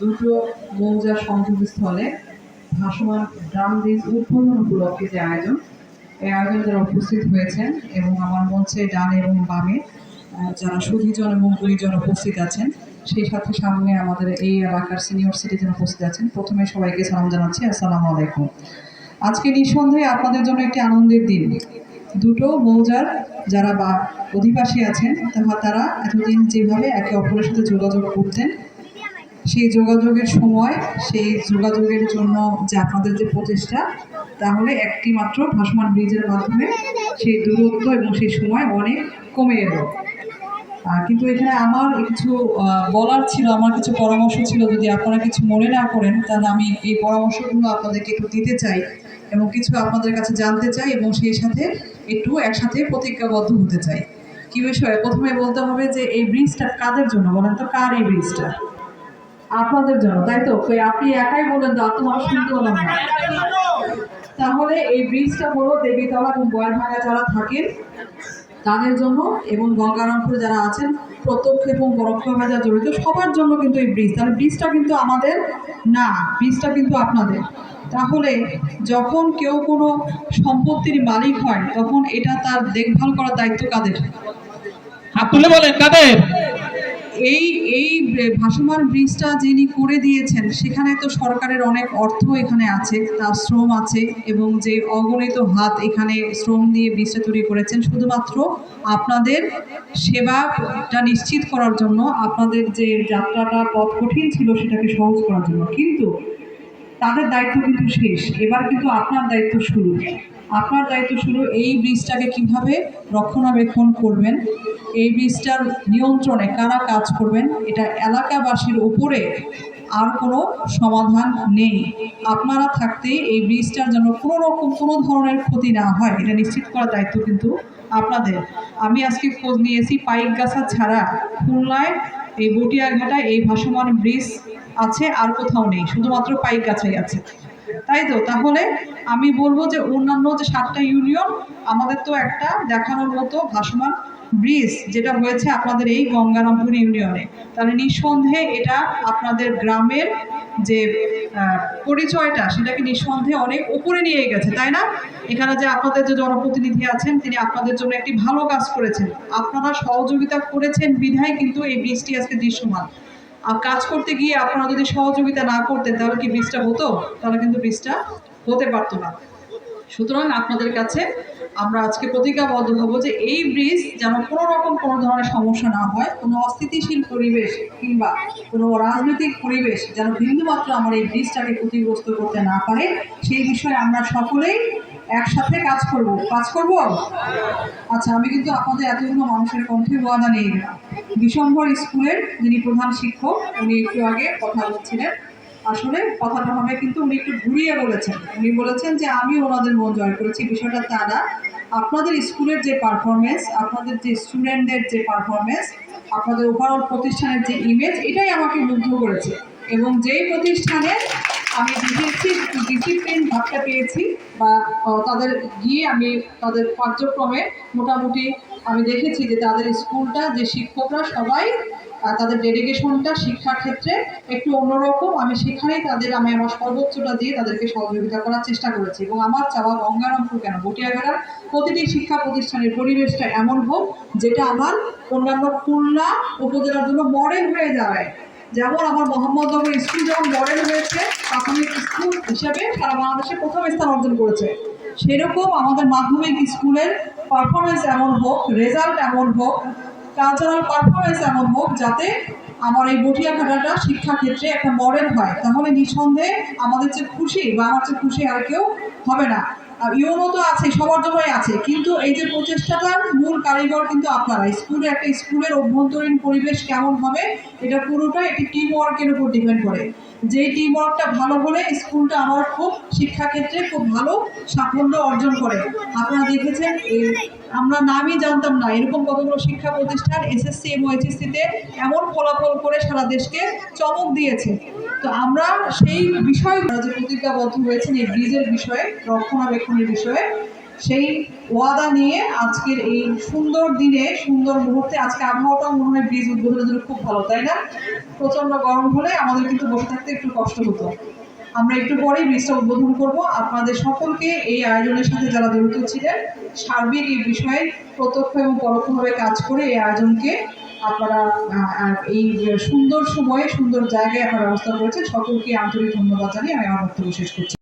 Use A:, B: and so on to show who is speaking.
A: দুটো মৌজার সংযোগস্থলে ভাসমান ড্রাম ব্রিজ উদ্বোধন উপলক্ষে যে আয়োজন, এই আয়োজনে যারা উপস্থিত হয়েছেন এবং আমার মঞ্চে ডান এবং বামে যারা সুধীজন এবং গুণীজন উপস্থিত আছেন, সেই সাথে সামনে আমাদের এই এলাকার সিনিয়র সিটিজেন উপস্থিত আছেন। প্রথমে সবাইকে সালাম জানাচ্ছি। আসসালামু আলাইকুম। আজকে নিঃসন্দেহে আপনাদের জন্য একটি আনন্দের দিন। দুটো মৌজার যারা বা অধিবাসী আছেন, তারা এতদিন যেভাবে একে অপরের সাথে যোগাযোগ করতেন সেই যোগাযোগের সময়, সেই যোগাযোগের জন্য যে আপনাদের যে প্রচেষ্টা, তাহলে একটি মাত্র ভাসমান ব্রিজের মাধ্যমে সেই দূরত্ব এবং সেই সময় অনেক কমে এলো। কিন্তু এখানে আমার কিছু বলার ছিল, আমার কিছু পরামর্শ ছিল, যদি আপনারা কিছু মনে না করেন, তাহলে আমি এই পরামর্শগুলো আপনাদেরকে একটু দিতে চাই এবং কিছু আপনাদের কাছে জানতে চাই এবং সেই সাথে একটু একসাথে প্রতিজ্ঞাবদ্ধ হতে চাই। কি বিষয়ে? প্রথমে বলতে হবে যে, এই ব্রিজটা কাদের জন্য? বলেন তো, কার এই ব্রিজটা? আপনাদের জন্য, তাই তো? আপনি একাই বলেন তো আর মানুষ তাহলে এই ব্রিজটা হলো দেবীতলা এবং বয়ারভাঙা যারা থাকেন, তাদের জন্য এবং গঙ্গারামপুরে যারা আছেন, প্রত্যক্ষ এবং পরোক্ষভাবে যারা জড়িত, সবার জন্য কিন্তু এই ব্রিজ। তাহলে ব্রিজটা কিন্তু আমাদের না, ব্রিজটা কিন্তু আপনাদের। তাহলে যখন কেউ কোনো সম্পত্তির মালিক হয়, তখন এটা তার দেখভাল করার দায়িত্ব কাদের?
B: তুলে বলেন, কাদের?
A: এই এই ভাসমান ব্রিজটা যিনি করে দিয়েছেন, সেখানে তো সরকারের অনেক অর্থ এখানে আছে, তার শ্রম আছে, এবং যে অগণিত হাত এখানে শ্রম দিয়ে ব্রিজটা তৈরি করেছেন, শুধুমাত্র আপনাদের সেবাটা নিশ্চিত করার জন্য, আপনাদের যে যাত্রাটা পথ কঠিন ছিল সেটাকে সহজ করার জন্য। কিন্তু তাদের দায়িত্ব কিন্তু শেষ। এবার কিন্তু আপনার দায়িত্ব শুরু। আপনার দায়িত্ব শুরু এই ব্রিজটাকে কীভাবে রক্ষণাবেক্ষণ করবেন, এই ব্রিজটার নিয়ন্ত্রণে কারা কাজ করবেন, এটা এলাকাবাসীর উপরে আর কোনো সমাধান নেই। আপনারা থাকতে এই ব্রিজটার জন্য কোনো রকম কোনো ধরনের ক্ষতি না হয়, এটা নিশ্চিত করার দায়িত্ব কিন্তু আপনাদের। আমি আজকে খোঁজ নিয়েছি পাইকগাছা ছাড়া খুলনায়, এই বটিয়াঘাটায় এই ভাসমান ব্রিজ আছে আর কোথাও নেই, শুধুমাত্র পাইকগাছাই আছে। তাই তো? তাহলে আমি বলব যে অন্যান্য যে সাতটা ইউনিয়ন, আমাদের তো একটা দেখানোর মতো ভাসমান ব্রিজ যেটা হয়েছে আপনাদের এই গঙ্গারামপুর ইউনিয়নে। তাহলে নিঃসন্দেহে এটা আপনাদের গ্রামের যে পরিচয়টা, সেটাকে নিঃসন্দেহে অনেক উপরে নিয়ে গেছে, তাই না? এখানে যে আপনাদের যে জনপ্রতিনিধি আছেন, তিনি আপনাদের জন্য একটি ভালো কাজ করেছেন। আপনারা সহযোগিতা করেছেন বিধায় কিন্তু এই ব্রিজটি আজকে দৃশ্যমান। আর কাজ করতে গিয়ে আপনারা যদি সহযোগিতা না করতেন, তাহলে কি ব্রিজটা হতো? তাহলে কিন্তু ব্রিজটা হতে পারতো না। সুতরাং আপনাদের কাছে আমরা আজকে প্রতিজ্ঞাবদ্ধ হব যে এই ব্রিজ যেন কোনো রকম কোনো ধরনের সমস্যা না হয়, কোনো অস্থিতিশীল পরিবেশ কিংবা কোনো রাজনৈতিক পরিবেশ যেন বিন্দুমাত্র আমার এই ব্রিজটাকে ক্ষতিগ্রস্ত করতে না পারে, সেই বিষয়ে আমরা সকলেই একসাথে কাজ করব। কাজ করব? আচ্ছা আমি কিন্তু আপনাদের এতগুলো মানুষের কণ্ঠে ওয়াদা নিয়ে গেলাম বিশম্বর স্কুলের যিনি প্রধান শিক্ষক, উনি একটু আগে কথা বলছিলেন। আসলে কথাটা হবে কিন্তু উনি একটু ঘুরিয়ে বলেছেন। উনি বলেছেন যে, আমি ওনাদের মন জয় করেছি। বিষয়টা তা না আপনাদের স্কুলের যে পারফরমেন্স আপনাদের যে স্টুডেন্টদের যে পারফরমেন্স আপনাদের ওভারঅল প্রতিষ্ঠানের যে ইমেজ এটাই আমাকে মুগ্ধ করেছে। এবং যেই প্রতিষ্ঠানে আমি দেখেছি ডিসিপ্লিন ভাবটা পেয়েছি বা তাদের গিয়ে আমি তাদের কার্যক্রমে মোটামুটি আমি দেখেছি যে, তাদের স্কুলটা, যে শিক্ষকরা সবাই তাদের ডেডিকেশনটা শিক্ষার ক্ষেত্রে একটু অন্যরকম। আমি সেখানেই তাদের, আমি আমার সর্বোচ্চটা দিয়ে তাদেরকে সহযোগিতা করার চেষ্টা করেছি। এবং আমার চাওয়া গঙ্গারামপুর কেন? বটিয়াঘাটার প্রতিটি শিক্ষা প্রতিষ্ঠানের পরিবেশটা এমন হোক, যেটা আমার অন্যান্য খুলনা উপজেলার জন্য মডেল হয়ে যায় যেমন আমার মোহাম্মদনগর স্কুল যেমন মডেল হয়েছে প্রাথমিক স্কুল হিসেবে সারা বাংলাদেশে প্রথম স্থান অর্জন করেছে। সেরকম আমাদের মাধ্যমিক স্কুলের পারফরমেন্স এমন হোক রেজাল্ট এমন হোক কালচারাল পারফরমেন্স এমন হোক যাতে আমার এই বটিয়াঘাটাটা শিক্ষাক্ষেত্রে একটা মডেল হয়, তাহলে নিঃসন্দেহে আমাদের যে খুশি বা আমার যে খুশি আর কেউ হবে না। ইউনো তো আছে, সবার জন্যই আছে। কিন্তু এই যে প্রচেষ্টাটার মূল কারিগর কিন্তু আপনারা। স্কুলে একটা স্কুলের অভ্যন্তরীণ পরিবেশ কেমন হবে, এটা পুরোটা একটি টিম ওয়ার্কের উপর ডিপেন্ড করে। যেই টিম ওয়ার্কটা ভালো হলে স্কুলটা আমার খুব শিক্ষাক্ষেত্রে খুব ভালো সাফল্য অর্জন করে। আপনারা দেখেছেন আমরা নামই জানতাম না এরকম কতগুলো শিক্ষা প্রতিষ্ঠান, এসএসসি এবং এইচএসসিতে এমন ফলাফল করে সারা দেশকে চমক দিয়েছে। তো আমরা সেই বিষয় যে প্রতিজ্ঞাবদ্ধ হয়েছেন, এই ব্রিজের বিষয়ে, রক্ষণাবেক্ষণের বিষয়ে। সেই ওয়াদা নিয়ে আজকের এই সুন্দর দিনে, সুন্দর মুহূর্তে, আজকে আবহাওয়াটাও মনে হয় ব্রিজ উদ্বোধনের জন্য খুব ভালো, তাই না? প্রচণ্ড গরম হলে আমাদের কিন্তু বসে থাকতে একটু কষ্ট হতো। আমরা একটু পরেই ব্রিজটা উদ্বোধন করব। আপনাদের সকলকে এই আয়োজনের সাথে যারা জড়িত ছিলেন, সার্বিক এই বিষয়ে প্রত্যক্ষ এবং পরোক্ষভাবে কাজ করে এই আয়োজনকে আপনারা এই সুন্দর সময়ে সুন্দর জায়গায় আপনারা ব্যবস্থা করেছেন, সকলকে আন্তরিক ধন্যবাদ জানিয়ে আমি আমার বক্তব্য শেষ করছি।